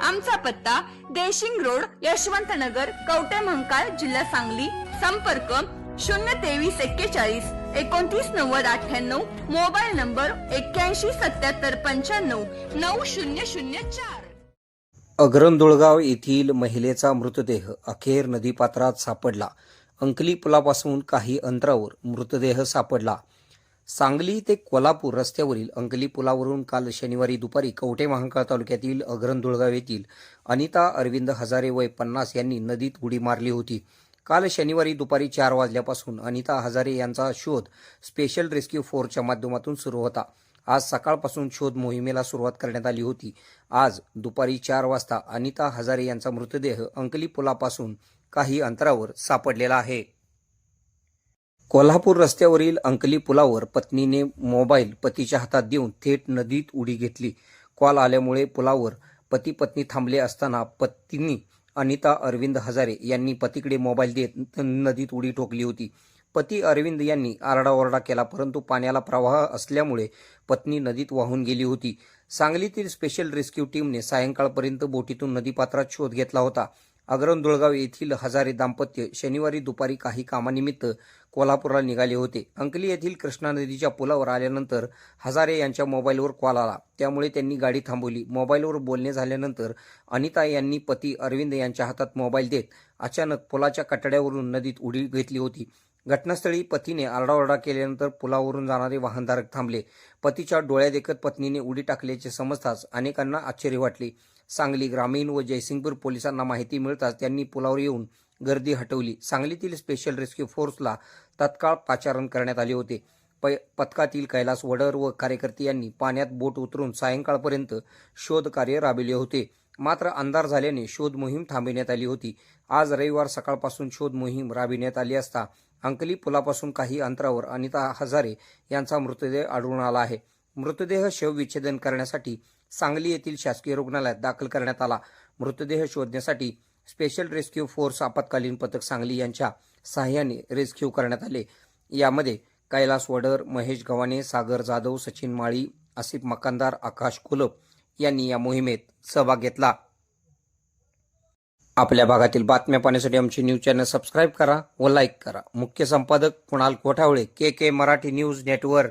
आमचा पत्ता देशिंग रोड यशवंत नगर कवटे महंकाळ जिल्हा सांगली. संपर्क शून्य तेवीस एक्केचाळीस एकोणतीस नव्वद अठ्ठ्याण्णव. मोबाईल नंबर एक्क्याऐंशी सत्याहत्तर पंच्याण्णव नऊ शून्य शून्य चार. अग्रंदुळगाव येथील महिलेचा मृतदेह अखेर नदीपात्रात सापडला. अंकली पुलापासून काही अंतरावर मृतदेह सापडला. सांगली ते कोल्हापूर रस्त्यावरील अंकली पुलावरून काल शनिवारी दुपारी कवठे महांकाळ तालुक्यातील अग्रंदुळगाव येथील अनिता अरविंद हजारे वय पन्नास यांनी नदीत उडी मारली होती. काल शनिवारी दुपारी चार वाजल्यापासून अनिता हजारे यांचा शोध स्पेशल रेस्क्यू फोर्सच्या माध्यमातून सुरू होता. आज सकाळपासून शोध मोहिमेला सुरुवात करण्यात आली होती. आज दुपारी चार वाजता अनिता हजारे यांचा मृतदेह अंकली पुलापासून काही अंतरावर सापडलेला आहे. कोल्हापूर रस्त्यावरील अंकली पुलावर पत्नीने मोबाईल पतीच्या हातात देऊन थेट नदीत उडी घेतली. कॉल आल्यामुळे पुलावर पती पत्नी थांबले असताना पत्नी अनिता अरविंद हजारे यांनी पतीकडे मोबाईल देत नदीत उडी ठोकली होती. पती अरविंद यांनी आरडाओरडा केला परंतु पाण्याला प्रवाह असल्यामुळे पत्नी नदीत वाहून गेली होती. सांगलीतील स्पेशल रेस्क्यू टीमने सायंकाळपर्यंत बोटीतून नदीपात्रात शोध घेतला होता. अग्रम येथील हजारे दाम्पत्य शनिवारी दुपारी काही कामानिमित्त कोल्हापूरला निघाले होते. अंकली येथील कृष्णा नदीच्या पुलावर आल्यानंतर हजारे यांच्या मोबाईलवर कॉल आला. त्यामुळे त्यांनी गाडी थांबवली. मोबाईलवर बोलणे झाल्यानंतर अनिता यांनी पती अरविंद यांच्या हातात मोबाईल देत अचानक पुलाच्या कटड्यावरून नदीत उडी घेतली होती. घटनास्थळी पतीने आरडाओरडा केल्यानंतर पुलावरून जाणारे वाहनधारक थांबले. पतीच्या डोळ्या देखत पत्नीने उडी टाकल्याचे समजताच अनेकांना आश्चर्य वाटले. सांगली ग्रामीण व जयसिंगपूर पोलिसांना माहिती मिळताच त्यांनी पुलावर येऊन गर्दी हटवली. सांगलीतील स्पेशल रेस्क्यू फोर्सला तत्काळ पाचारण करण्यात आले होते. प पथकातील कैलास वडर व कार्यकर्ते यांनी पाण्यात बोट उतरून सायंकाळपर्यंत शोध कार्य राबविले होते. मात्र अंधार झाल्याने शोध मोहीम थांबविण्यात आली होती. आज रविवार सकाळपासून शोध मोहीम राबविण्यात आली असता अंकली पुलापासून काही अंतरावर अनिता हजारे यांचा मृतदेह आढळून आला आहे. मृतदेह शवविच्छेदन करण्यासाठी सांगली येथील शासकीय रुग्णालयात दाखल करण्यात आला. मृतदेह शोधण्यासाठी स्पेशल रेस्क्यू फोर्स आपत्कालीन पथक सांगली यांच्या सहाय्याने रेस्क्यू करण्यात आले. यामध्ये कैलास वडर महेश गव्हाणे सागर जाधव सचिन माळी आसिफ मकानदार आकाश कुलप यांनी या मोहिमेत सहभाग घेतला. आपल्या भागातील बातम्या पाहण्यासाठी आमचे न्यूज चॅनल सबस्क्राईब करा व लाईक करा. मुख्य संपादक Kunal Kothavale K K Marathi news network.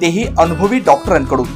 तेही अनुभवी डॉक्टरांकडून.